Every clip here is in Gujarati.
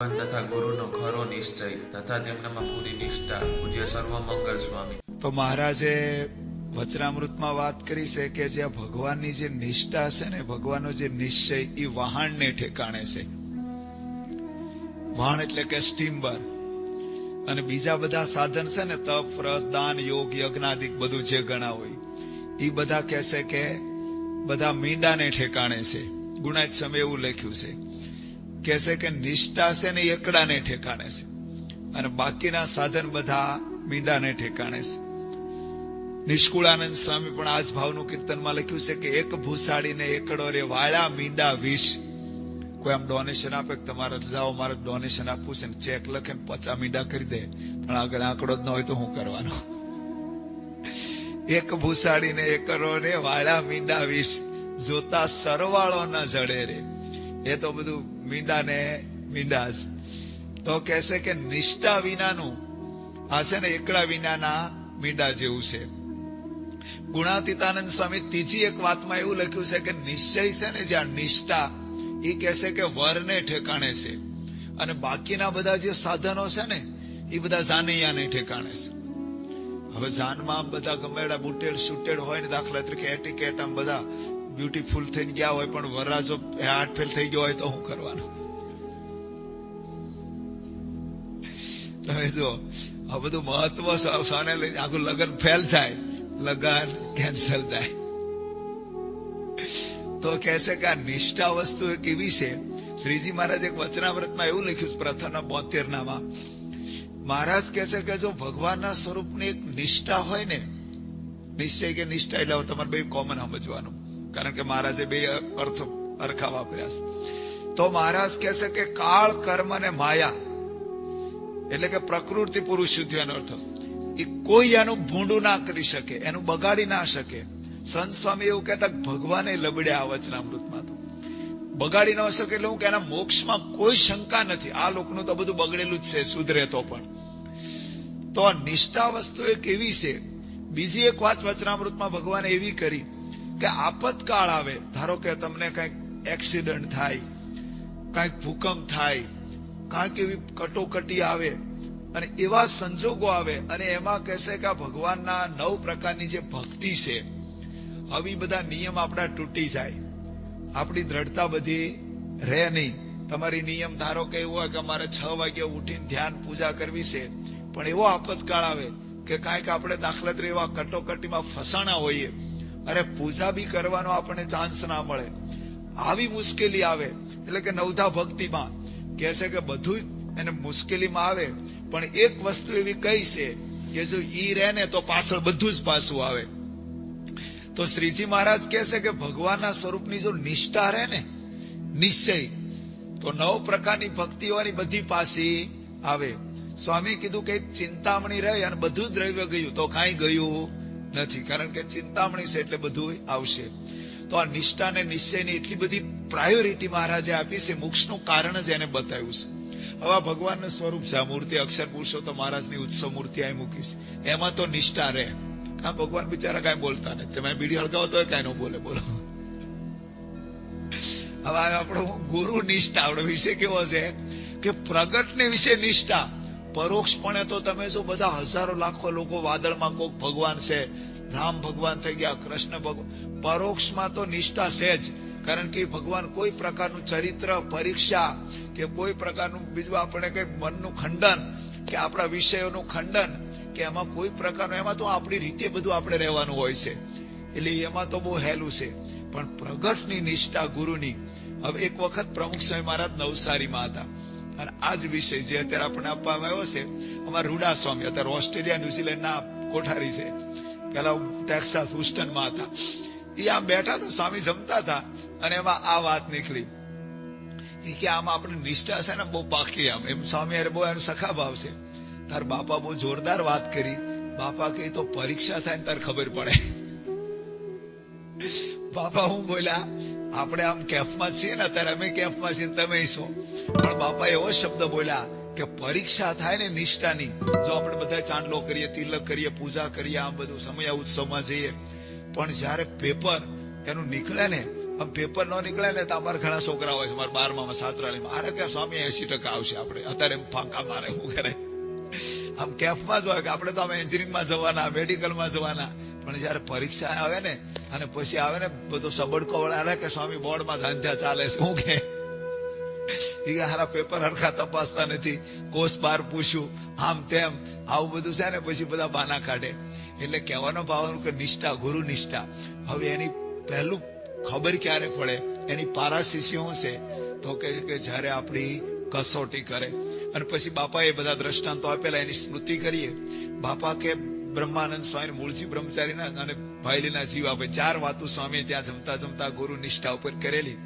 ભગવાન તથા ગુરુનો ખરો નિશ્ચય તથા તેમનામાં પૂરી નિષ્ઠા પૂજ્ય સર્વમંગલ સ્વામી. તો મહારાજે વચનામૃતમાં વાત કરી છે કે જે ભગવાનની જે નિષ્ઠા છે ને ભગવાનનો જે નિશ્ચય, એ વહાણને ઠેકાણે છે. વહાણ એટલે કે સ્ટીમ્બર. અને બીજા બધા સાધન છે ને, તપ, વ્રત, દાન, યોગ, યજ્ઞાદિક બધું જે ગણા હોય, એ બધા કહેશે કે બધા મીંડાને ઠેકાણે છે. ગુણાજ સમય એવું લખ્યું છે. કહેશે કે નિષ્ઠા છે ને એકડાને ઠેકાણે છે. અને બાકીના સાધન બધા મીંડાને ઠેકાણે છે. નિષ્કુળાનંદ સ્વામી પણ આ જ ભાવનું કીર્તનમાં લખ્યું છે કે એક ભૂસાડીને એકડો રે વાળા મીંડા વિષ કોઈ આમ ડોનેશન આપે કે તમારે જાઓ, મારે ડોનેશન આપવું છે ને ચેક લખે ને પચા મીંડા કરી દે. પણ આગળ આંકડો જ ન હોય તો હું કરવાનો? એક ભૂસાડીને એકડો રે વાળા મીંડા વિષ જોતા સરવાળો ન જડે રે. એ તો બધું મીંડા ને મીંડાસ. તો કહેશે કે નિષ્ઠા વિનાનું આ છે ને એકડા વિનાના મીંડા જેવું છે. ગુણાતીતાનંદ સ્વામી ત્રીજી એક વાતમાં એવું લખ્યું છે કે નિશ્ચય છે ને જ્યાં નિષ્ઠા એ કહેશે કે વરને ઠેકાણે છે. અને બાકીના બધા જે સાધનો છે ને એ બધા જાનૈયાને ઠેકાણે છે. હવે જાનમાં બધા ગમેડા બુટેડ સુટેડ હોય ને દાખલા તરીકે એટીકેટ આમ બધા બ્યુટીફુલ થઈને ગયા હોય, પણ વરરાજો હાર્ટ ફેલ થઈ ગયો હોય તો શું કરવાનું? તમે જો આ બધું મહત્વ સાને લઈને આખું લગન ફેલ થાય, લગન કેન્સલ થાય. તો કહેશે કે આ નિષ્ઠા વસ્તુ એક એવી છે, શ્રીજી મહારાજ એક વચનાવ્રતમાં એવું લખ્યું છે પ્રથમના બોતેર નામાં મહારાજ કહેશે કે જો ભગવાનના સ્વરૂપની એક નિષ્ઠા હોય ને, નિશ્ચય કે નિષ્ઠા એટલે તમારે બે કોમન સમજવાનું. કારણ કે મહારાજે બે અર્થ અરખા વાપર્યા છે. તો મહારાજ કહેશે કે કાળ, કર્મ અને માયા, એટલે કે પ્રકૃતિ, પુરુષ એનો અર્થ. એ કોઈ એનું ભૂંડું ના કરી શકે, એનું બગાડી ના શકે. સંત સ્વામી એવું કહેતા ભગવાને લબડ્યા આ વચનામૃતમાં તો. બગાડી ન શકે એટલે હું કે એના મોક્ષમાં કોઈ શંકા નથી. આ લોકનું તો બધું બગડેલું જ છે, સુધરે તો પણ. તો આ નિષ્ઠા વસ્તુ એક એવી છે. બીજી એક વાત વચનામૃતમાં ભગવાને એવી કરી. કે આપતકાળ આવે. ધારો કે તમને કંઈક એક્સિડન્ટ થાય, કંઈક ભૂકંપ થાય, કાંઈક એવી કટોકટી આવે અને એવા સંજોગો આવે અને એમાં કહેશે કે આ ભગવાનના નવ પ્રકારની જે ભક્તિ છે આવી બધા નિયમ આપણા તૂટી જાય. આપણી દ્રઢતા બધી રહે નહીં. તમારી નિયમ ધારો કે એવું હોય કે અમારે છ વાગે ઉઠીને ધ્યાન પૂજા કરવી છે, પણ એવો આપતકાળ આવે કે કાંઈક આપણે દાખલા તરીકે એવા કટોકટીમાં ફસાણા હોઈએ. અરે પૂજા બી કરવાનો આપણને ચાન્સ ના મળે. આવી મુશ્કેલી આવે, એટલે કે નવધા ભક્તિમાં કહે છે કે બધું એને મુશ્કેલીમાં આવે, પણ એક વસ્તુ એવી કઈ છે કે જો ઈ રહે ને તો પાછળ બધું જ પાછું આવે. તો શ્રીજી મહારાજ કહે છે કે ભગવાનના સ્વરૂપની જો નિષ્ઠા રહે ને, નિશ્ચય, તો નવ પ્રકારની ભક્તિઓની બધી પાસી આવે. સ્વામી કીધું કે ચિંતામણી રહી અને બધું દ્રવ્ય ગયું, તો કાંઈ ગયું? નથી. કારણ કે ચિંતામણી છે એટલે બધું આવશે. તો આ નિષ્ઠા ને નિશ્ચયની એટલી બધી પ્રાયોરિટી મહારાજે આપી છે, મોક્ષનું કારણ જ એને બતાવ્યું છે. હવે ભગવાનનું સ્વરૂપ છે. આ મૂર્તિ અક્ષર તો મહારાજની ઉત્સવ મૂર્તિ અહીં મૂકીશ એમાં તો નિષ્ઠા રહે. કા ભગવાન બિચારા કાંઈ બોલતા નથી. તમે બીડી હળગાવો તો કાંઈ ન બોલે, બોલો. હવે આપણો ગુરુ નિષ્ઠા આપણો વિષય કેવો છે? કે પ્રગટને વિશે નિષ્ઠા. પરોક્ષપણે તો તમે જો બધા હજારો લાખો લોકો વાદળમાં કોક ભગવાન છે, રામ ભગવાન થઈ ગયા, કૃષ્ણ ભગવાન, પરોક્ષમાં તો નિષ્ઠા છે જ. કારણ કે ભગવાન કોઈ પ્રકારનું ચરિત્ર, પરીક્ષા કે કોઈ પ્રકારનું બીજું આપણે કઈ મનનું ખંડન કે આપણા વિષયોનું ખંડન કે એમાં કોઈ પ્રકારનું, એમાં તો આપણી રીતે બધું આપણે રહેવાનું હોય છે. એટલે એમાં તો બહુ હેલું છે. પણ પ્રગટની નિષ્ઠા ગુરુની. હવે એક વખત પ્રમુખ સ્વામી મહારાજ નવસારીમાં હતા. અને આ જ વિષય જે અત્યારે આપણને આપવામાં આવ્યો છે, અમારા રૂડા સ્વામી, અત્યારે ઓસ્ટ્રેલિયા, ન્યુઝીલેન્ડના કોઠારી છે. પેલા ટેક્સાસ હુસ્ટનમાં હતા. એ આમ બેઠા હતા, સ્વામી જમતા હતા, અને એમાં આ વાત નીકળી. એ કે આમાં આપણે નિષ્ઠા છે ને, બહુ પાકી આમ. એમ સ્વામી અરે બહુ એનો સખા ભાવ છે. તાર બાપા બહુ જોરદાર વાત કરી. બાપા કે તો પરીક્ષા થાય ને તાર ખબર પડે. બાપા, હું બોલ્યા, આપણે આમ કેફમાં છીએ ને, અત્યારે અમે કેફમાં છીએ તમે છો. પણ બાપા એવો શબ્દ બોલ્યા કે પરીક્ષા થાય ને નિષ્ઠાની, જો આપણે બધા ચાંદલો કરીએ, તિલક કરીએ, પૂજા કરીએ, આમ બધું સમય ઉત્સવમાં જઈએ. પણ જયારે પેપર એનું નીકળે ને, આમ પેપર નો નીકળે ને તો અમારા ઘણા છોકરા હોય છે, મારા બારમા સાતરાળીમાં. અરે કે સ્વામી, એસી ટકા આવશે આપણે. અત્યારે એમ ફાંકા મારે હું કરે? આમ કેફમાં જ હોય કે આપણે તો આમ એન્જિનિયરિંગમાં જવાના મેડિકલમાં જવાના. પણ જયારે પરીક્ષા આવે ને, અને પછી આવે ને, બધો સબડકો વળે કે સ્વામી બોર્ડમાં ધંધ્યા ચાલે શું કે? એ હારા પેપર હરખા તપાસતા નથી. કોષ બાર પૂછ્યું, આમ તેમ, આવું બધું છે ને, પછી બધા બાના કાઢે. એટલે કહેવાનો ભાવનું કે નિષ્ઠા, ગુરુ નિષ્ઠા. હવે એની પહેલું ખબર ક્યારે પડે? એની પારાશીસી શું છે? તો કે કે જ્યારે આપણી કસોટી કરે. અને પછી બાપાએ બધા દ્રષ્ટાંતો આપેલા, એની સ્મૃતિ કરીએ. બાપા કે બ્રહ્માનંદ સ્વામી, મૂળજી બ્રહ્મચારીના અને ભાઈલીના જીવ આપે. ચાર વાતો સ્વામી ત્યાં જમતા જમતા ગુરુ નિષ્ઠા ઉપર કરેલી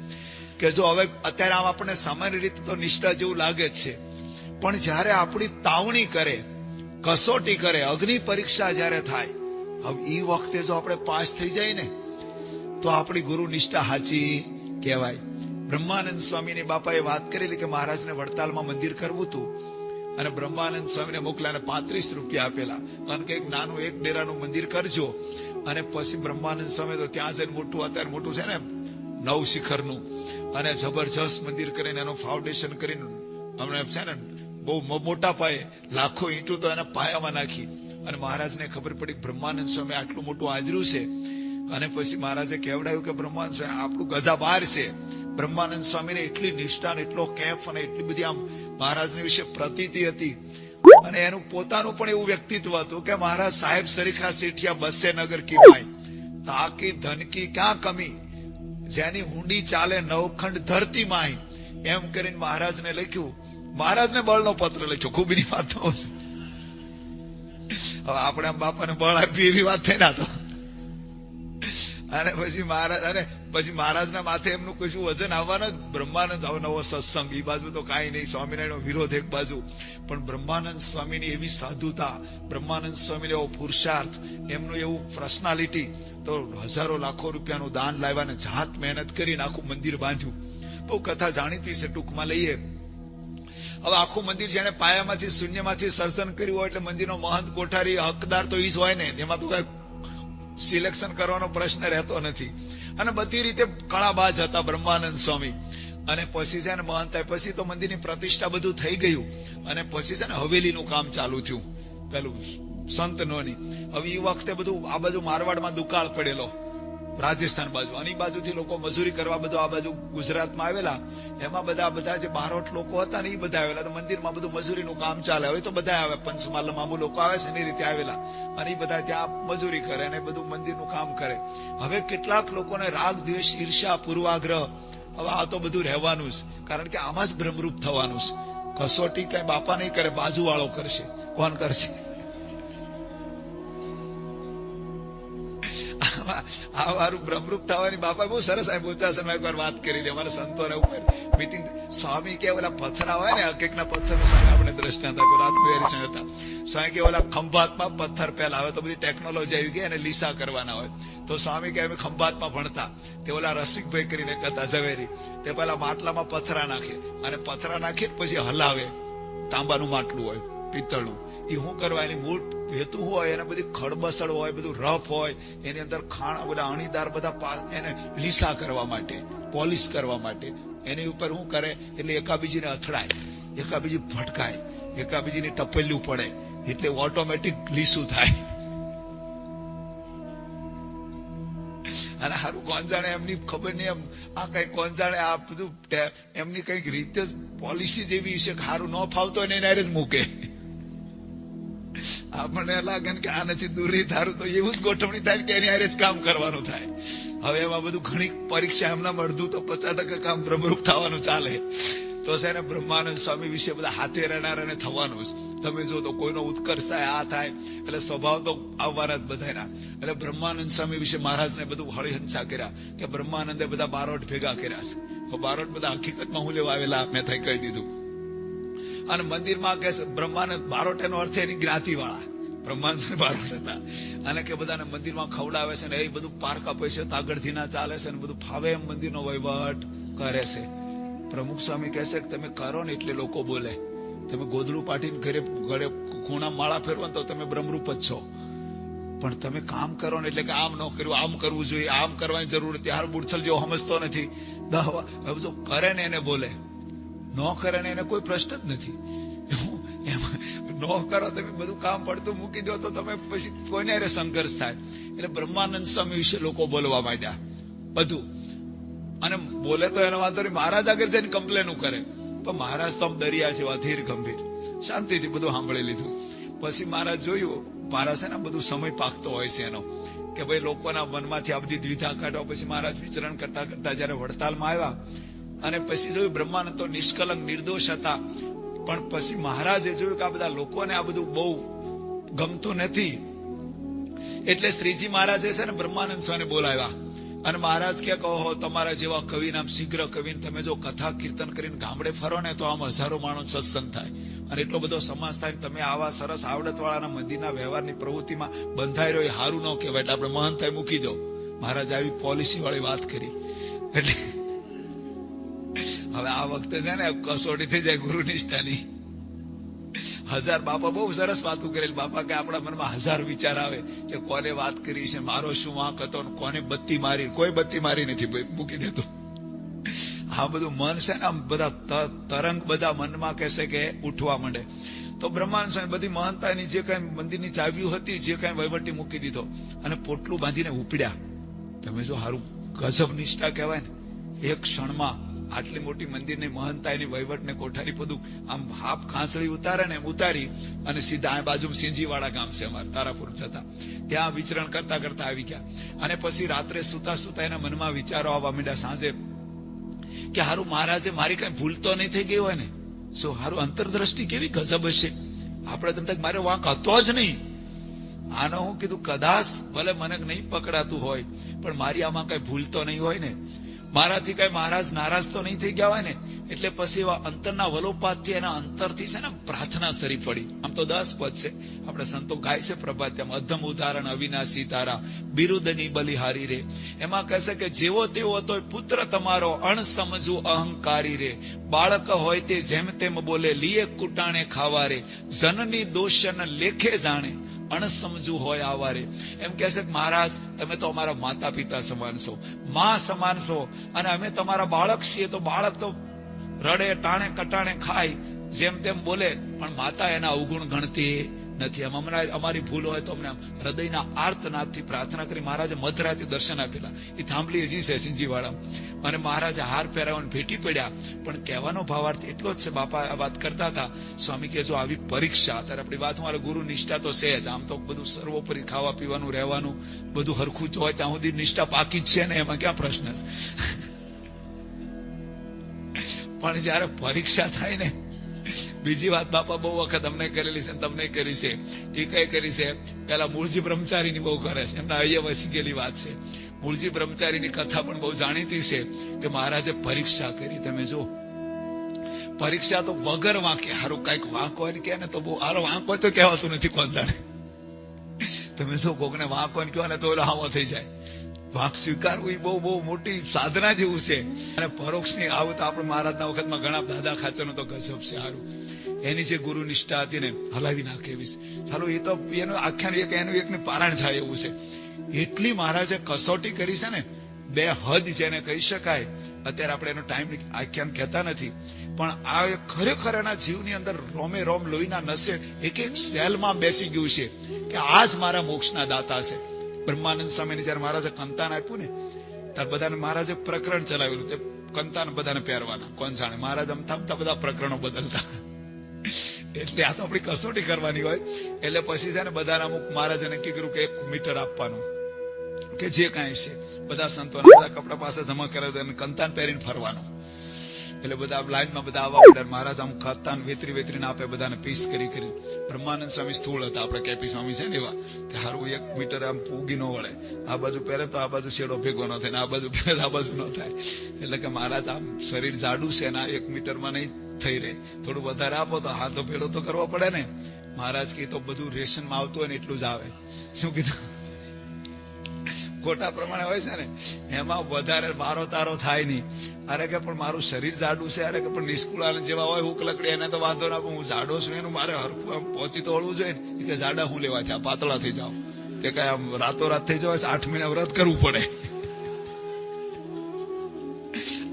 કે જો હવે અત્યારે આમ આપણને સામાન્ય રીતે તો નિષ્ઠા જેવું લાગે જ છે. પણ જ્યારે આપણી તાવણી કરે, કસોટી કરે, અગ્નિ પરીક્ષા જ્યારે થાય, હવે એ વખતે જો આપણે પાસ થઈ જાય ને, તો આપણી ગુરુ નિષ્ઠા હાચી કહેવાય. બ્રહ્માનંદ સ્વામીની બાપાએ વાત કરેલી કે મહારાજને વડતાલમાં મંદિર કરવું હતું. અને બ્રહ્માનંદ સ્વામીને મોકલાને પાંત્રીસ રૂપિયા આપેલા. અને કંઈક નાનું એક ડેરાનું મંદિર કરજો. અને પછી બ્રહ્માનંદ સ્વામી તો ત્યાં જઈને મોટું, અત્યારે મોટું છે ને, નવ શિખરનું. અને જબરજસ્ત મંદિર કરીને એનું ફાઉન્ડેશન કરીને હમણાં છે ને, બહુ મોટા પાયે, લાખો ઈંટો તો એના પાયામાં નાખી. અને મહારાજને ખબર પડી બ્રહ્માનંદ સ્વામી આટલું મોટું આદર્યું છે. અને પછી મહારાજે કહેવડાયું કે બ્રહ્માનંદ સ્વામી, આપણું ગજા બહાર છે. બ્રહ્માનંદ સ્વામીને એટલી નિષ્ઠા એટલો કેફ અને એટલી બધી આમ મહારાજની વિશે પ્રતીતિ હતી. અને એનું પોતાનું પણ એવું વ્યક્તિત્વ હતું કે મહારાજ સાહેબ સરીખા શેઠિયા બસે નગર કી તાકી ધનકી ક્યાં કમી? જેની હુંડી ચાલે નવખંડ ધરતી માય. એમ કરીને મહારાજને લખ્યું. મહારાજને બળનો પત્ર લખ્યો. ખૂબ એની વાતો હવે આપણે બાપાને બળ આપીએ એવી વાત થઈ ના તો. અને પછી મહારાજ, અને પછી મહારાજના માથે એમનું કશું વજન આવવાનું જ બ્રહ્માનંદ નવો સત્સંગ એ બાજુ તો કાંઈ નહીં સ્વામિનારાયણ વિરોધ એક બાજુ. પણ બ્રહ્માનંદ સ્વામીની એવી સાધુતા, બ્રહ્માનંદ સ્વામીનો એવો પુરુષાર્થ, એમનું એવું પર્સનાલિટી તો હજારો લાખો રૂપિયાનું દાન લાવ્યા ને જાત મહેનત કરીને આખું મંદિર બાંધ્યું. બહુ કથા જાણીતી છે, ટૂંકમાં લઈએ. હવે આખું મંદિર જેને પાયામાંથી, શૂન્યમાંથી સર્જન કર્યું હોય એટલે મંદિરનો મહંત કોઠારી, હકદાર તો ઈ જ હોય ને તેમાં તો કઈ સિલેક્શન કરવાનો પ્રશ્ન રહેતો નથી. અને બધી રીતે કળાબાજ હતા બ્રહ્માનંદ સ્વામી. અને પછી છે ને મહંત થાય. પછી તો મંદિરની પ્રતિષ્ઠા બધું થઈ ગયું. અને પછી છે ને હવેલીનું કામ ચાલુ થયું. પેલું સંતનોની. હવે એ વખતે બધું આ બાજુ મારવાડમાં દુકાળ પડેલો. રાજસ્થાન બાજુ. અને બાજુથી લોકો મજૂરી કરવા બધું આ બાજુ ગુજરાતમાં આવેલા. એમાં બધા બધા જે બારોટ લોકો હતા ને એ બધા આવેલા. તો મંદિરમાં બધું મજૂરીનું કામ ચાલે. હવે તો બધા આવે. પંચમાલ મામુ લોકો આવે છે ને એ રીતે આવેલા. અને એ બધા ત્યાં મજૂરી કરે અને બધું મંદિરનું કામ કરે. હવે કેટલાક લોકોને રાગ, દ્વેષ ઈર્ષા પૂર્વાગ્રહ, હવે આ તો બધું રહેવાનું જ. કારણ કે આમાં જ ભ્રમરૂપ થવાનું છે કસોટી કઈ બાપા નહીં કરે, બાજુવાળો કરશે. કોણ કરશે? આમાં આ મારું બ્રહ્મરૂપ થવાની બાપા બહુ સરસ આ બોચાસનમાં એકવાર વાત કરી અમારા સંતોને ઉપર મીટિંગ સ્વામી કે ઓલા પથ્થર હોય ને હકીક ના પથ્થર સામે આપણે દ્રષ્ટાંત આપ્યું આત્મવિહારી સંગ હતા. સ્વામી કે ઓલા ખંભાતમાં પથ્થર પહેલા હવે તો બધી ટેકનોલોજી આવી ગઈ અને લીસા કરવાના હોય. તો સ્વામી કે અમે ખંભાતમાં ભણતા. તે ઓલા રસિકભાઈ કરીને કહેતા, ઝવેરી, તે પેલા માટલામાં પથરા નાખે અને પથરા નાખે પછી હલાવે. તાંબાનું માટલું હોય. પિત્તળનું એ શું કરવા? એની મૂળ હેતુ હોય, એને બધી ખડબસડ હોય, બધું રફ હોય, એની અંદર ખાણા બધા અણીદાર બધા એને લીસા કરવા માટે, પોલિશ કરવા માટે. એની ઉપર શું કરે? એટલે એકાબીજીને અથડાય, એકાબીજી ભટકાય, એકાબીજીને ટપેલ્યું પડે, એટલે ઓટોમેટિક લીસું થાય. અને સારું કોણ જાણે એમની ખબર નહીં, એમ આ કઈ કોણ જાણે આ બધું એમની કંઈક રીતે પોલિસી જેવી છે હારું ન ફાવતો હોય ને એને જ મૂકે. આપણને લાગે કે આ નથી દૂરી ધારું તો એવું જ ગોઠવણી થાય કે એની હારે જ કામ કરવાનું થાય. હવે એમાં બધું ઘણી પરીક્ષા એમના મળતું તો પચાસ ટકા કામ ભ્રમરૂપ થવાનું ચાલે. તો છે ને બ્રહ્માનંદ સ્વામી વિશે બધા હાથે રહેનારાને થવાનું જ. તમે જો તો કોઈનો ઉત્કર્ષ થાય, આ થાય, એટલે સ્વભાવ તો આવવાના જ બધાના એટલે બ્રહ્માનંદ સ્વામી વિશે મહારાજને બધું હળીહંસા કર્યા કે બ્રહ્માનંદે બધા બારોટ ભેગા કર્યા છે. બારોટ બધા હકીકતમાં હું લેવા આવેલા, મેં થઈ કહી દીધું. અને મંદિરમાં કે છે બ્રહ્માનંદ બારોટ એનો અર્થ એની જ્ઞાતિ વાળા બ્રહ્માંડ બારોટ હતા. અને કે બધાને મંદિરમાં ખવડાવે છે ને એ બધું પારકા પૈસે તાગડથી ના ચાલે છે ને બધું ફાવે એમ મંદિરનો વહીવટ કરે છે. પ્રમુખ સ્વામી કહે છે કે, તમે કરો ને એટલે લોકો બોલે. તમે ગોદડું પાટીને ઘરે ઘરે ખૂણા માળા ફેરવો તો તમે બ્રહ્મરૂપ જ છો. પણ તમે કામ કરો ને એટલે કે આમ ન કર્યું, આમ કરવું જોઈએ, આમ કરવાની જરૂર હતી હાર બુડથલ જેવો સમજતો નથી. હવે બધું કરે ને એને બોલે. ન કરે ને એને કોઈ પ્રશ્ન જ નથી. એમાં, ન કરો તમે બધું કામ પડતું મૂકી દો તો તમે પછી કોઈને અરે સંઘર્ષ થાય. એટલે બ્રહ્માનંદ સ્વામી વિશે લોકો બોલવા માંડ્યા. બધું. અને બોલે તો એનો વાંધો નહીં. મહારાજ આગળ જઈને કમ્પ્લેન કરે. પણ મહારાજ તો આમ દરિયા જેવા, ધીર, ગંભીર. શાંતિથી બધું સાંભળી લીધું. પછી મહારાજ જોયું મહારાજ છે ને બધું સમય પાકતો હોય છે એનો. કે ભાઈ લોકોના મનમાંથી આ બધી દ્વિધા કાઢવા. પછી મહારાજ વિચરણ કરતા કરતા જયારે વડતાલમાં આવ્યા અને પછી જોયું બ્રહ્માનંદ તો નિષ્કલંક, નિર્દોષ હતા. પણ પછી મહારાજે જોયું કે આ બધા લોકોને આ બધું બહુ ગમતું નથી. એટલે શ્રીજી મહારાજે છે ને બ્રહ્માનંદ સ્વામીને બોલાવ્યા. અને મહારાજ કે કહો તમારા જેવા કવિ નામ શીઘ્ર કવિને તમે જો કથા કીર્તન કરીને ગામડે ફરો ને તો આમ હજારો માણસ સત્સંગ થાય. અને એટલો બધો સમાજ થાય તમે આવા સરસ આવડત વાળાના મંદિરના વ્યવહારની પ્રવૃત્તિમાં બંધાઈ રહ્યો સારું ન કહેવાય. એટલે આપણે મહંતાઈ મૂકી દો. મહારાજ આવી પોલિસી વાળી વાત કરી. એટલે હવે આ વખતે છે ને કસોટી થઈ જાય ગુરુ નિષ્ઠાની. હજાર બાપા બહુ સરસ વાતો કરેલી. બાપા કે આપણા મનમાં હજાર વિચાર આવે કે કોને વાત કરી છે, મારો શું વાંક હતો કોને બત્તી મારી કોઈ બત્તી મારી નથી મૂકી દેતો આ બધું મન છે ને આમ બધા તરંગ બધા મનમાં કહેશે કે ઉઠવા માંડે. તો બ્રહ્માંડ સ્વામી બધી મહાનતાની જે કઈ મંદિરની ચાવીઓ હતી, જે કઈ વહીવટી મૂકી દીધો અને પોટલું બાંધીને ઉપડ્યા. તમે જો સારું ગજબ નિષ્ઠા કહેવાય ને, એક ક્ષણમાં આટલી મોટી મંદિરની મહંતાની વહીવટને કોઠારી બધું આમ હાફ ખાંસળી ઉતારે ને ઉતારી અને સીધા બાજુ સિંજીવાડા ગામ છે અમારે, તારાપુર જતા. ત્યાં વિચરણ કરતા કરતા આવી ગયા. અને પછી રાત્રે સુતા સુતા એના મનમાં વિચારો આવવા માંડ્યા સાંજે કે હારું મહારાજે, મારી કઈ ભૂલ તો નહીં થઈ ગઈ હોય ને? શું હારું અંતરદ્રષ્ટિ કેવી ગજબ હશે? આપણે તમને મારે વાંક હતો જ નહીં. આનો હું કીધું, કદાચ ભલે મને નહીં પકડાતું હોય, પણ મારી આમાં કઈ ભૂલ તો નહીં હોય ને? મારાથી કઈ મહારાજ નારાજ તો નહીં થઈ ગયા હોય ને, એટલે પછી એવા અંતરના વલોપાતથી એના અંતરથી છે ને પ્રાર્થના સરી પડી. આમ તો દસ પદ છે. આપણે સંતો ગાય છે પ્રભાત્યમ અધમ ઉદાહરણ, અવિનાશી તારા, બિરુદની બલિહારી રે. એમાં કહેશે કે જેવો તેવો હતો પુત્ર તમારો અણસમજુ અહંકારી રે. બાળક હોય તે જેમ તેમ બોલે, લીએ કુટાણે ખાવા રે. જનની દોષન લેખે જાણે. અણસમજુ હોય આવારે એમ કહે છે મહારાજ, તમે તો અમારા માતા પિતા સમાન છો, માં સમાન છો, અને અમે તમારા બાળક છીએ, તો બાળક તો રડે, ટાણે, કટાણે ખાય, જેમ તેમ બોલે, પણ માતા એના અવગુણ ગણતી નથી. એમ હમણાં અમારી ભૂલ હોય તો અમને હૃદયના આર્તનાદથી પ્રાર્થના કરી મહારાજે મધરાતે દર્શન આપેલા. એ થાંભલી હજી છે સિંજીવાળા અને મહારાજે હાર પહેરાવને ભેટી પડ્યા. પણ કહેવાનો ભાવાર્થ એટલો જ છે, બાપા આ વાત કરતા હતા. સ્વામી કે જો આવી પરીક્ષા ત્યારે આપણી વાત મારા ગુરુ નિષ્ઠા તો છે જ. આમ તો બધું સર્વોપરી ખાવા પીવાનું, રહેવાનું, બધું હરખું જ હોય, ત્યાં સુધી નિષ્ઠા પાકી જ છે ને? એમાં ક્યાં પ્રશ્ન છે? પણ જયારે પરીક્ષા થાય ને બીજી વાત બાપા બહુ વખત અમને કરેલી છે તમને કરી છે. એ કઈ કરી છે? પેલા મૂળજી બ્રહ્મચારીની બહુ કરે છે. એમના અહીંયા વસી વાત છે. મૂળજી બ્રહ્મચારીની કથા પણ બહુ જાણીતી છે કે મહારાજે પરીક્ષા કરી. તમે જો પરીક્ષા તો વગર વાંકે. સારું કંઈક વાંક હોય ને કે ને તો બહુ હારો વાંક હોય તો કહેવાતું નથી કોણ જાણે. તમે જો કોકને વાંક હોય ને કહો ને તો ઓલો હાવો થઈ જાય. વાંક સ્વીકારવું એ બહુ બહુ મોટી સાધના જેવું છે. અને પરોક્ષની આવું તો આપણે મહારાજના વખતમાં ઘણા દાદા ખાચરનો તો ગજબ છે સારું એની જે ગુરુ નિષ્ઠા હતી ને, હલાવી નાખે એવી. ચાલો, એ તો એનું આખ્યાન એક, એનું એકને પારાયણ થાય એવું છે. એટલી મહારાજે કસોટી કરી છે ને, બે હદ જેને કહી શકાય. અત્યારે આપણે એનો ટાઈમ આખ્યાન કહેતા નથી. પણ આ ખરેખર એના જીવની અંદર રોમે રોમ લોહીના નસે એક એક સેલમાં બેસી ગયું છે કે આ જ મારા મોક્ષના દાતા છે. બ્રહ્માનંદ સ્વામીને જયારે મહારાજે કંતાન આપ્યું ને, ત્યારે બધાને મહારાજે પ્રકરણ ચલાવેલું. તે કંતાન બધાને પહેરવાના. કોણ જાણે? મહારાજ અમથા અમથા બધા પ્રકરણો બદલતા. એટલે આ તો આપણી કસોટી કરવાની હોય. એટલે પછી છે ને બધાને અમુક મહારાજે નક્કી કર્યું કે એક મીટર આપવાનું. કે જે કાંઈ છે. બધા સંતોના બધા કપડા પાસે જમા કરાવી કંતાન પહેરીને ફરવાનું. એટલે બધા લાઈનમાં બધા આવવા પડ્યા મહારાજ આમ ખાતા વેતરી વેતરીને આપે બધાને પીસ કરી કરી. બ્રહ્માનંદ સ્વામી સ્થૂળ હતા આપણે કેપી સ્વામી છે ને એવા, કે હારું એક મીટર આમ પૂગી ન વળે. આ બાજુ પહેરે તો આ બાજુ શેડો ભેગો ન થાય ને આ બાજુ પહેરે આ બાજુ ન થાય. એટલે કે મહારાજ આમ શરીર જાડું છે ને એક મીટરમાં નહીં થઈ રહે. થોડું વધારે આપો તો હાથો પેલો તો કરવો પડે ને. મહારાજ કે તો બધું રેશનમાં આવતું હોય ને એટલું જ આવે. શું કીધું? ખોટા પ્રમાણે હોય છે ને, એમાં વધારે બારો તારો થાય નહીં. અરે કે પણ મારું શરીર જાડું છે, અરે કે પણ નિષ્કુળા જેવા હોય હુક લકડી, એને તો વાંધો ના હું જાડો છું, એનું મારે હરખું આમ પહોંચી તો વળવું જોઈએ ને કે જાડા હું લેવા થયા, પાતળા થઈ જાઓ. કે કઈ આમ રાતોરાત થઈ જવાય, આઠ મહિના વ્રત કરવું પડે.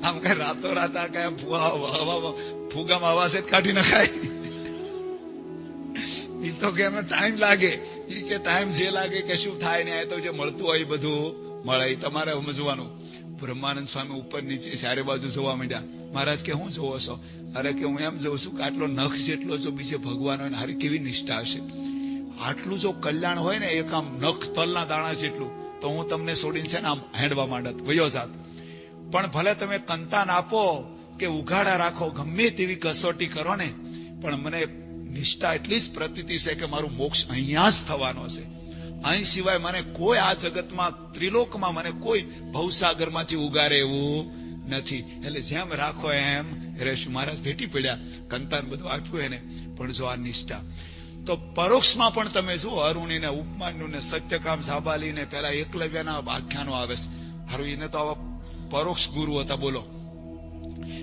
આમ કઈ રાતોરાત આ કઈ ફુગામાં છે જ કાઢી નખાય. તો કે એમને ટાઈમ લાગે. એ કે ટાઈમ જે લાગે કે શું થાય ને તો જે મળતું હોય બધું મળે તમારે સમજવાનું. બ્રહ્માનંદ સ્વામી ઉપર નીચે, ચારે બાજુ જોવા માંડ્યા. મહારાજ કે, હું જોવો છો? અરે કે, હું એમ જોઉં છું કે આટલો નખ જેટલો જો બીજે ભગવાન હોય ને, હારી કેવી નિષ્ઠા હશે? આટલું જો કલ્યાણ હોય ને, એક આમ નખ તલના દાણા જેટલું, તો હું તમને છોડીને છે ને આમ હેડવા માંડત. વયો જાત. પણ ભલે તમે કંતાન આપો કે ઉઘાડા રાખો, ગમે તેવી કસોટી કરો ને, પણ મને નિષ્ઠા એટલી જ પ્રતીતિ છે કે મારું મોક્ષ અહીંયા જ થવાનો છે. અહીં સિવાય મને કોઈ આ જગતમાં, ત્રિલોકમાં મને કોઈ ભવસાગરમાંથી ઉગારે એવું નથી. એટલે જેમ રાખો એમ રેશ મહારાજ ભેટી પડ્યા. કંતાન બધું આપ્યું એને, પણ જો આ નિષ્ઠા. તો પરોક્ષમાં પણ તમે જુઓ અરુણી ને ઉપમાન્યુ ને સત્યકામ સાબાલી ને પેલા એકલવ્યના આખ્યાનો આવે છે. હારું, એને તો આવા પરોક્ષ ગુરુ હતા, બોલો.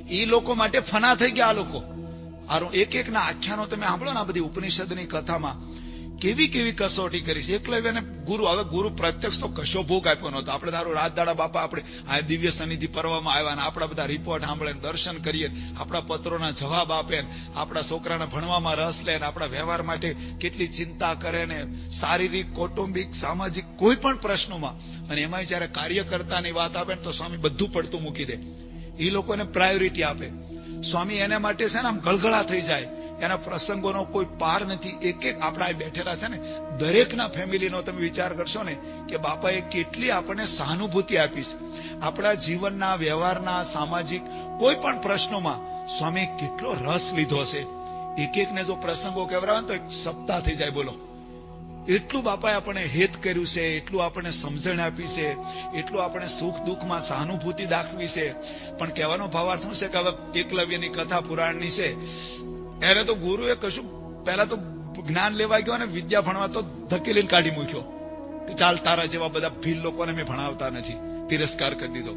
એ લોકો માટે ફના થઈ ગયા આ લોકો. હારું એક એક ના આખ્યાનો તમે સાંભળો ને આ બધી ઉપનિષદની કથામાં, કેવી કેવી કસોટી કરી છે? એકલવ્યને ગુરુ, હવે ગુરુ પ્રત્યક્ષ તો કશો ભોગ આપ્યો નહોતો. આપણે તારું રાત દાડા બાપા આપણે આ દિવ્ય સનિધિ પર્વમાં આવ્યા ને આપણા બધા રિપોર્ટ સાંભળે દર્શન કરીએ આપણા પત્રોના જવાબ આપે ને આપણા છોકરાને ભણવામાં રસ લે ને આપણા વ્યવહાર માટે કેટલી ચિંતા કરે ને શારીરિક, કૌટુંબિક, સામાજિક કોઈ પણ પ્રશ્નોમાં. અને એમાંય જયારે કાર્યકર્તાની વાત આવે ને તો સ્વામી બધું પડતું મૂકી દે. એ લોકોને પ્રાયોરિટી આપે. સ્વામી એને માટે છે ને આમ ગળગળા થઈ જાય. એના પ્રસંગોનો કોઈ પાર નથી. એક એક આપણા બેઠેલા છે ને, દરેકના ફેમિલીનો તમે વિચાર કરશો ને, કે બાપાએ કેટલી આપણને સહાનુભૂતિ આપી છે. આપણા જીવનના, વ્યવહારના, સામાજિક કોઈ પણ પ્રશ્નોમાં સ્વામી કેટલો રસ લીધો છે. એક એકને જો પ્રસંગો કહેવરાવે તો એક સપ્તાહ થઈ જાય, બોલો. એટલું બાપાએ આપણને હેત કર્યું છે, એટલું આપણને સમજણ આપી છે, એટલું આપણે સુખ દુઃખમાં સહાનુભૂતિ દાખવી છે. પણ કહેવાનો ભાવાર્થ શું છે કે હવે એકલવ્યની કથા પુરાણની છે. એને તો ગુરુએ કશું પહેલા તો જ્ઞાન લેવા ગયો અને વિદ્યા ભણવા તો ધકેલીને કાઢી મૂક્યો. કે ચાલ તારા જેવા બધા ભીલ લોકોને મેં ભણાવતા નથી. તિરસ્કાર કરી દીધો.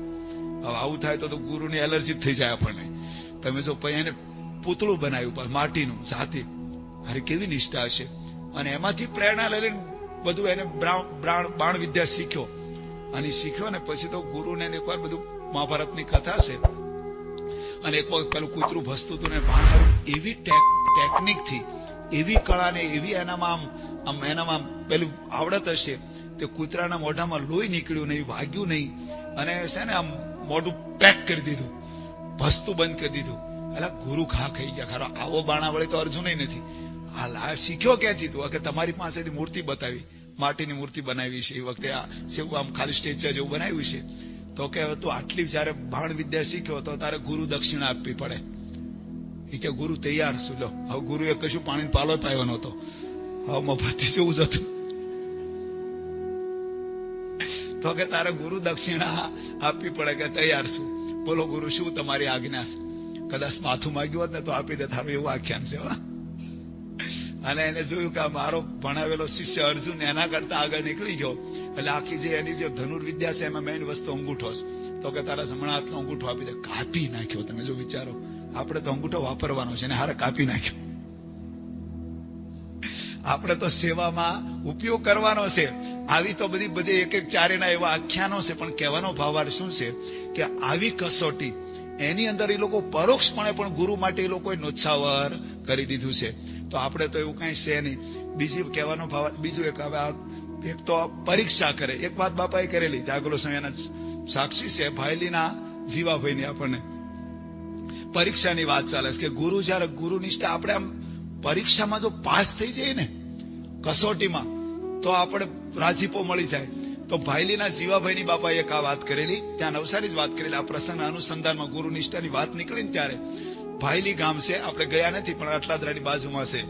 હવે આવું થાય તો ગુરુની એલર્જી થઈ જાય આપણને. તમે જો પછી એને પૂતળું બનાવ્યું, માટીનું, જાતે. અરે કેવી નિષ્ઠા હશે. અને એમાંથી પ્રેરણા લઈને બધું એને બ્રાણ- બાણ વિદ્યા શીખ્યો. અને શીખ્યો ને પછી તો ગુરુને એકવાર બધું મહાભારતની કથા છે. અને એક વખત પેલું કૂતરું ભસતું હતું ને આવ્યું. એવી ટેક- ટેકનિકથી એવી કળાને એવી એનામાં આમ આમ એનામાં પેલું આવડત હશે તે કૂતરાના મોઢામાં લોહી નીકળ્યું નહીં, વાગ્યું નહીં. અને છે ને આમ મોઢું પેક કરી દીધું. ભસતું બંધ કરી દીધું. એટલે ગુરુ ખા ખાઈ ગયા. ખરો આવો બાણા વળી તો અર્જુન નથી. આ શીખ્યો ક્યાંથી તું? કે તમારી પાસેથી મૂર્તિ બતાવી. માટીની મૂર્તિ બનાવી છે. એ વખતે આ જેવું આમ ખાલી સ્ટેચર જેવું બનાવ્યું છે. તો કે તું આટલી જયારે ભાણ વિદ્યા શીખ્યો તો તારે ગુરુ દક્ષિણા આપવી પડે. એ કે, ગુરુ, તૈયાર છું. લો, હવે ગુરુએ કશું પાણી પાલો પાયો નહોતો. હવે મફતી જેવું જ હતું. તો કે, તારે ગુરુ દક્ષિણા આપવી પડે કે તૈયાર છું. બોલો, ગુરુ, શું તમારી આજ્ઞા કદાચ માથું માગ્યું હોત ને તો આપી દે. તારું એવું આખ્યાન છે, હો. અને એને જોયું કે મારો ભણાવેલો શિષ્ય અર્જુન એના કરતા આગળ નીકળી ગયો. એટલે આખી જે એની જે ધનુર્વિદ્યા છે એમાં મેઇન વસ્તુ અંગૂઠો તો કે તારા જમણા હાથનો અંગૂઠો આપી દે. કાપી નાખ્યો તમે જો વિચારો. આપણે તો અંગૂઠો વાપરવાનો છે ને હારે કાપી નાખ્યો. આપણે તો સેવામાં ઉપયોગ કરવાનો છે. આવી તો બધી બધી એક એક ચારેના એવા આખ્યાનો છે, પણ કહેવાનો ભાવાર્થ શું છે કે આવી કસોટી એની અંદર એ લોકો પરોક્ષપણે પણ ગુરુ માટે એ લોકોએ નોછાવર કરી દીધું છે. તો આપણે તો એવું કઈ છે નહીં. બીજી કહેવાનો ભાવ, બીજું એક હવે એક તો પરીક્ષા કરે. એક વાત બાપાએ કરેલી. જાગરો સમયના સાક્ષી છે ભાઈલીના જીવાભાઈની આપણને. પરીક્ષાની વાત ચાલે છે કે ગુરુ જયારે ગુરુ નિષ્ઠા આપણે આમ પરીક્ષામાં જો પાસ થઈ જાય ને કસોટીમાં, તો આપણે રાજીપો મળી જાય. તો ભાઈલીના જીવાભાઈની બાપાએ એક આ વાત કરેલી. ત્યાં નવસારી જ વાત કરેલી. આ પ્રસંગના અનુસંધાનમાં ગુરુ નિષ્ઠાની વાત નીકળી ત્યારે ભાઈલી ગામ છે. આપણે ગયા નથી, પણ અટલાદરાની બાજુમાં છે.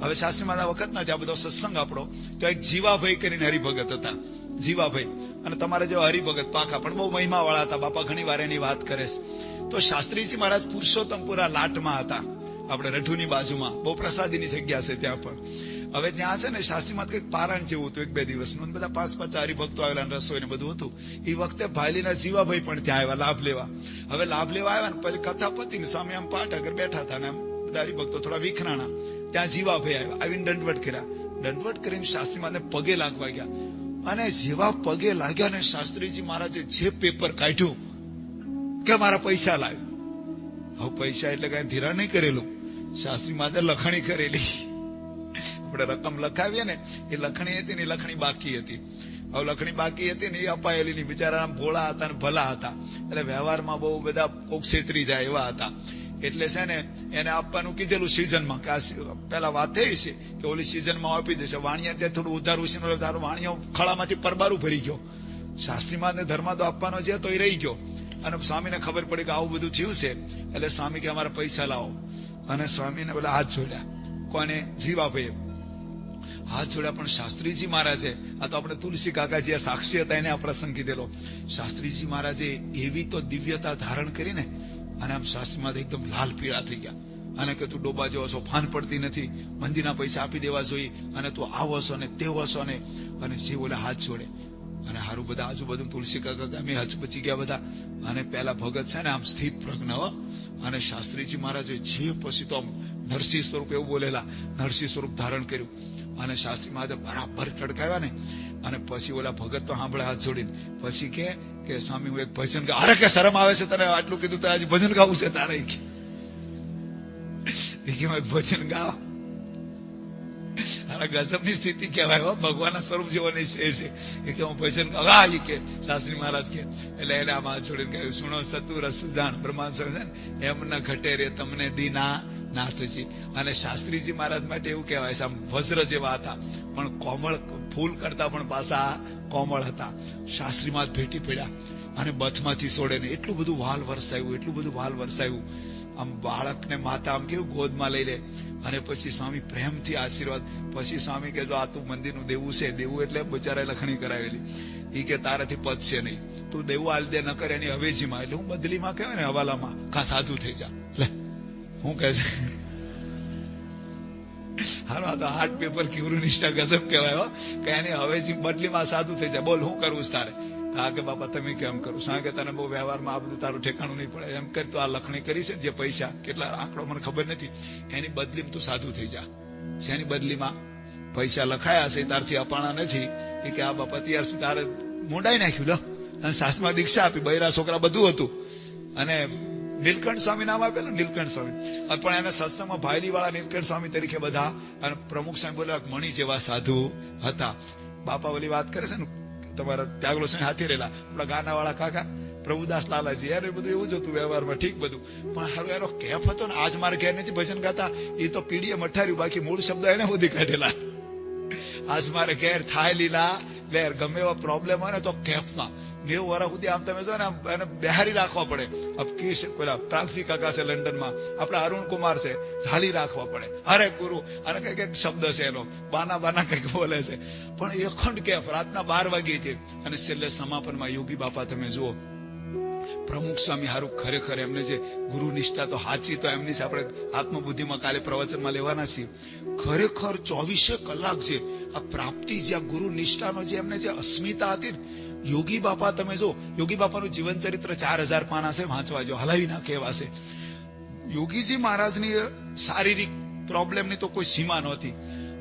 હવે શાસ્ત્રી માતા વખત ના ત્યાં બધો સત્સંગ આપણો, તો એક જીવાભાઈ કરીને હરિભગત હતા. જીવાભાઈ. અને તમારા જેવા હરિભગત પાકા પણ બહુ મહિમા વાળા હતા. બાપા ઘણી વાર એની વાત કરે છે. તો શાસ્ત્રીજી મહારાજ પુરુષોત્તમપુરા લાટમાં હતા. આપણે રઢુની બાજુમાં. બહુ પ્રસાદીની જગ્યા છે ત્યાં પણ. હવે ત્યાં છે ને શાસ્ત્રીમાં કંઈક પારણ જેવું હતું, એક બે દિવસનું. બધા પાંચ પાંચ હરિભક્તો આવેલા રસોઈ ને બધું હતું. એ વખતે ભાઈલીના જીવાભાઈ પણ ત્યાં આવ્યા, લાભ લેવા. હવે લાભ લેવા આવ્યા ને પછી કથા પતી સામે આમ પાઠ આગળ બેઠા હતા ને આમ બધા ભક્તો થોડા વિખરાણા. ત્યાં જીવાભાઈ આવ્યા, આવીને દંડવટ કર્યા. દંડવટ કરીને શાસ્ત્રીમાં પગે લાગવા ગયા. અને જેવા પગે લાગ્યા ને શાસ્ત્રીજી મહારાજે જે પેપર કાઢ્યું કે મારા પૈસા લાવ્યો. હવે પૈસા એટલે કઈ ધીરા નહીં કરેલું. શાસ્ત્રી માતે લખણી કરેલી. આપણે રકમ લખાવીએ ને, એ લખણી હતી ને એ લખણી બાકી હતી. હવે લખણી બાકી હતી ને એ અપાયેલી ની બિચારા ભોળા હતા ને ભલા હતા. એટલે વ્યવહારમાં બહુ બધા કોક છેતરી જાય એવા હતા. એટલે છે ને, એને આપવાનું કીધેલું સિઝનમાં કે આ પેલા વાત થઈ છે કે ઓલી સિઝનમાં આપી દેશે. વાણિયા ત્યાં થોડું ઉધાર ઉછીનો તારો વાણિયો ખળામાંથી પરબારું ભરી ગયો. શાસ્ત્રીમાં ને ધર્મા તો આપવાનો છે તો એ રહી ગયો. અને સ્વામીને ખબર પડી કે આવું બધું થયું છે. એટલે સ્વામી કે અમારા પૈસા લાવો. અને સ્વામીને પેલા હાથ જોડ્યા. કોને? જીવાભાઈ હાથ જોડ્યા પણ શાસ્ત્રીજી મહારાજે, આ તો આપણે તુલસી કાકાજી આ સાક્ષી હતા એને આ પ્રસંગ કીધેલો. શાસ્ત્રીજી મહારાજે એવી તો દિવ્યતા ધારણ કરીને અને આમ શાસ્ત્રીમાંથી એકદમ લાલ પીળા થઈ ગયા. અને કે તું ડોબા જેવો છો ફાન પડતી નથી, મંદિરના પૈસા આપી દેવા જોઈએ અને તું આવો છો ને તેવો છો ને અને જે ઓલા હાથ જોડે. અને હારું બધા આજુબાજુ તુલસી કાકા ગામે હચપચી ગયા બધા. અને પેલા ભગત છે ને આમ સ્થિત પ્રજ્ઞ અને શાસ્ત્રીજી મહારાજે જે પછી તો આમ નરસિંહ સ્વરૂપ એવું બોલેલા, નરસિંહ સ્વરૂપ ધારણ કર્યું. અને શાસ્ત્રી મહાદેવ બરાબર ટડકાવ્યા ને. અને પછી ઓલા ભગત તો સાંભળે હાથ જોડીને, પછી કે કે સ્વામી, હું એક ભજન ગા, અરે કે શરમ આવે છે તને આટલું કીધું આજે ભજન ગાવું છે તારે કે. એક ભજન ગાવ અને ગજબની સ્થિતિ કહેવાય, હો, ભગવાનના સ્વરૂપ જેવાની છે છે. એ કે હું ભજન હા, એ કે, શાસ્ત્રી મહારાજ કે, એટલે એને આમ હાથ જોડીને કહ્યું, સુણો, સતુર સુજાન બ્રહ્માંડ સ્વામી છે ને એમ ન ઘટે રે તમને દીના નાથજી અને શાસ્ત્રીજી મહારાજ માટે એવું કહેવાય છે, આમ વજ્ર જેવા હતા. પણ કોમળ ફૂલ કરતા પણ પાછા કોમળ હતા. શાસ્ત્રીમાં ભેટી પડ્યા અને બથમાંથી છોડે ને એટલું બધું વાલ વરસાયું, એટલું બધું વાલ વરસાયું. આમ બાળકને માતા આમ કેવું ગોદમાં લઈ લે. અને પછી સ્વામી પ્રેમથી આશીર્વાદ. પછી સ્વામી કે જો આ તું મંદિરનું દેવું છે, દેવું એટલે બચારા લખણી કરાવેલી. એ કે તારાથી પતશે નહીં. તું દેવું આલદે ન કરે એની અવેજીમાં એટલે હું બદલીમાં કહેવાય ને હવાલામાં. કાં સાધુ થઈ જા. હું કહે છે આ તો હાર્ટ પેપર કેવરું નિષ્ઠા ગજબ કહેવાય કે એની હવેજી બદલીમાં સાધુ થઈ જાય. બોલ, હું કરવું તારે? તો કે, બાપા, તમે કેમ કરું? કારણ કે, તને બહુ વ્યવહારમાં આ બધું તારું ઠેકાણું નહીં પડે? એમ કરી તો આ લખણી કરી છે જે પૈસા, કેટલા આંકડો મને ખબર નથી. એની બદલીમાં તું સાધુ થઈ જા. શેની બદલીમાં? પૈસા લખાયા છે, તારથી અપાણા નથી. એ કે આ બાપા ત્યાર સુધી તારે મોડાઈ નાખ્યું. લો. અને સાસમાં દીક્ષા આપી, બૈરા છોકરા બધું હતું. અને નીલકંઠ સ્વામી નામ આપેલું? નીલકંઠ સ્વામી. પણ એને સત્સંગમાં ભાયલી વાળા નીલકંઠ સ્વામી તરીકે બધા અને પ્રમુખ સ્વામી બોલ્યા મણી જેવા સાધુ હતા. બાપા ઓલી વાત કરે છે ને, તમારા ત્યાગલો સ્વામી હાથી રહેલા. આપણા ગાના વાળા કાકા, પ્રભુદાસ લાલાજી યાર એ બધું એવું જ હતું વ્યવહારમાં, ઠીક બધું. પણ હારું, એનો કેફ હતો ને, આજ મારે ઘેર નથી ભજન ગાતા. એ તો પીડીએ મઠાર્યું બાકી મૂળ શબ્દ એને સુધી કાઢેલા. આજ મારે ઘેર થાય લીલા. લેર ગમે એવા પ્રોબ્લેમ હોય ને તો કેફમાં નેવું વર્ષ સુધી આમ તમે જો ને એને બિહારી રાખવા પડે. અબ કી પેલા પ્રાંસી કાકા છે લંડનમાં આપણા અરુણ કુમાર છે, ઝાલી રાખવા પડે. અરે ગુરુ અને કઈ એક શબ્દ છે એનો. બાના બાના કંઈક બોલે છે. પણ એ અખંડ કેફ રાતના બાર વાગી છે. અને છેલ્લે સમાપનમાં યોગી બાપા, તમે જુઓ. પ્રમુખ સ્વામી હારું ખરેખર એમને જે ગુરુ નિષ્ઠા તો હાચી તો એમની આપણે આત્મબુદ્ધિમાં કાલે પ્રવચનમાં લેવાના છીએ. ખરેખર ચોવીસે કલાક જે આ પ્રાપ્તિ, જે આ ગુરુ નિષ્ઠાનો જે એમને જે અસ્મિતા હતી ને, યોગી બાપા તમે જો, યોગી બાપાનું જીવન ચરિત્ર ચાર હજાર પાના છે, વાંચવા જો, હલાવી નાખે એવા છે. યોગીજી મહારાજની શારીરિક પ્રોબ્લેમની તો કોઈ સીમા નહોતી.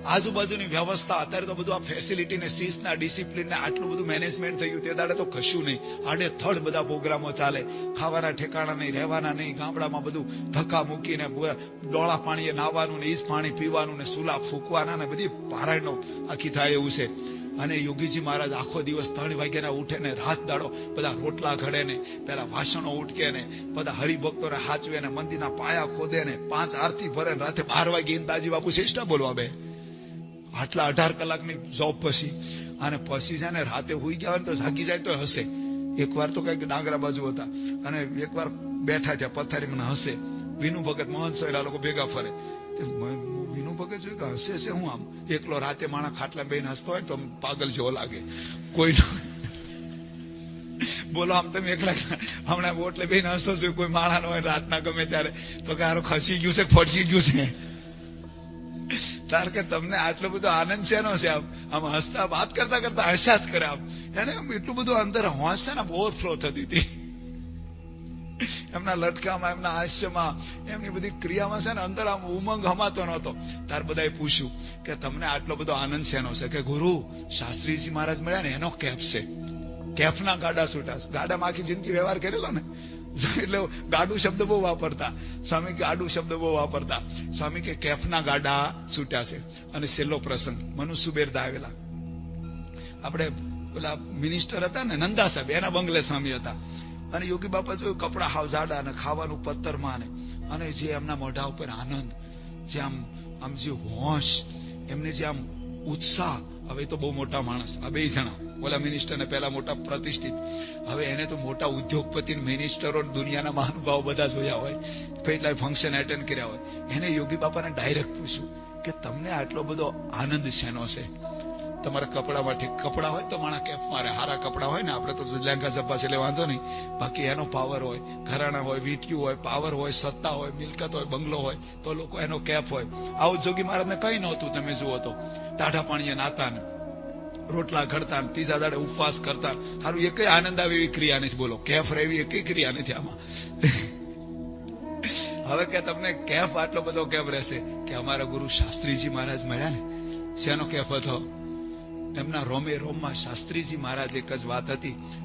આજુબાજુની વ્યવસ્થા, અત્યારે તો બધું આ ફેસિલિટી ને શિસ્તના ડિસિપ્લિન ને આટલું બધું મેનેજમેન્ટ થયું, તે દાડે તો કશું નહીં. આડે થડ બધા પ્રોગ્રામો ચાલે. ખાવાના ઠેકાણા નહીં, રહેવાના નહીં, ગામડામાં બધું ધક્કા મૂકીને ડોળા પાણીએ નાવાનું ને ઈજ પાણી પીવાનું ને સુલા ફૂંકવાના ને બધી પારાયણો આખી થાય એવું છે. અને યોગીજી મહારાજ આખો દિવસ ત્રણ વાગ્યાના ઉઠે ને રાત દાડો બધા રોટલા ઘડે ને, પેલા વાસણો ઉટકે ને, બધા હરિભક્તોને હાચવે ને, મંદિરના પાયા ખોદે ને, પાંચ આરતી ભરે ને રાતે બાર વાગે ઇન્દાજી બાપુ શ્રેષ્ઠા બોલવા બે. આટલા અઢાર કલાકની જોબ પછી અને પછી છે ને રાતે હોઈ ગયા હોય તો જાગી જાય તો હશે. એકવાર તો કંઈક ડાંગરા બાજુ હતા અને એકવાર બેઠા ત્યાં પથારી મને હશે. વિનુ ભગત, મોહન સોયરા લોકો ભેગા ફરે. વિનુ ભગત જોયું કે હસે છે હું આમ? એકલો રાતે માણા ખાટલા બેન હસતો હોય તો પાગલ જેવો લાગે. કોઈ બોલો આમ તમે એકલા હમણાં બોટલે બેન હસો છો, કોઈ માણા હોય રાતના ગમે ત્યારે. તો કે ખસી ગયું છે ફટકી ગયું છે? તાર કે તમને આટલો બધો આનંદ છે છે? આમ આમ હસતા, વાત કરતા કરતા હસ્યા જ કરે આમ. એને આમ એટલું બધું અંદર હોશ છે ને ઓવરફ્લો થતી હતી. એમના લટકામાં, એમના હાસ્યમાં, એમની બધી ક્રિયામાં છે ને, અંદર આમ ઉમંગ હમાતો નહોતો. તાર બધાએ પૂછ્યું કે તમને આટલો બધો આનંદ શેનો છે? કે ગુરુ, શાસ્ત્રીજી મહારાજ મળ્યા ને, એનો કેફ છે. કેફના ગાડા છૂટા ગાડામાં આખી જિંદગી વ્યવહાર કરેલો ને? એટલે ગાડું શબ્દ બહુ વાપરતા. સ્વામી કે આડું શબ્દ બહુ વાપરતા. સ્વામી કે કેફના ગાડા છૂટ્યા છે. અને છેલ્લો પ્રસંગ, મનુ સુબેરદા આવેલા. આપણે પેલા મિનિસ્ટર હતા ને, નંદા સાહેબ, એના બંગલે સ્વામી હતા. અને યોગી બાપા જોયું કપડા હાવ જાડા અને ખાવાનું પથ્થરમાં અને જે એમના મોઢા ઉપર આનંદ, જે આમ આમ જે હોશ, એમને જે આમ ઉત્સાહ હવે તો બહુ મોટા માણસ, આ બે જણા, ઓલા મિનિસ્ટર ને પેલા મોટા પ્રતિષ્ઠિત. હવે એને તો મોટા ઉદ્યોગપતિ મિનિસ્ટરો દુનિયાના મહાનુભાવ બધા જોયા હોય, કેટલાય ફંક્શન એટેન્ડ કર્યા હોય. એને યોગી બાપાને ડાયરેક્ટ પૂછ્યું કે તમને આટલો બધો આનંદ શેનો છે? તમારા કપડા માટે કપડા હોય તો માણા કેફ મારે? હારા કપડા હોય ને? આપણે તો લેંગા ઝબ્બા છે એટલે વાંધો નહીં. બાકી એનો પાવર હોય, ઘરાણા હોય, વીટિયું હોય પાવર હોય, સત્તા હોય, મિલકત હોય, બંગલો હોય, તો લોકો એનો કેફ હોય. આવું જોગી મહારાજને કઈ નહોતું, તમે જુઓ તો. ટાઢા પાણીએ નાતા ને રોટલા ઘડતા ત્રીજા દાડે ઉપવાસ કરતા સારું એક આનંદ આવે એવી ક્રિયા નથી. બોલો કેફ રહેવી એક ક્રિયા નથી આમાં. હવે કે તમને કેફ આટલો બધો કેફ રહેશે? કે અમારા ગુરુ શાસ્ત્રીજી મહારાજ મળ્યા ને? શેનો કેફ હતો? એમના રોમે રોમમાં શાસ્ત્રીજી મહારાજ એક જ વાત હતી.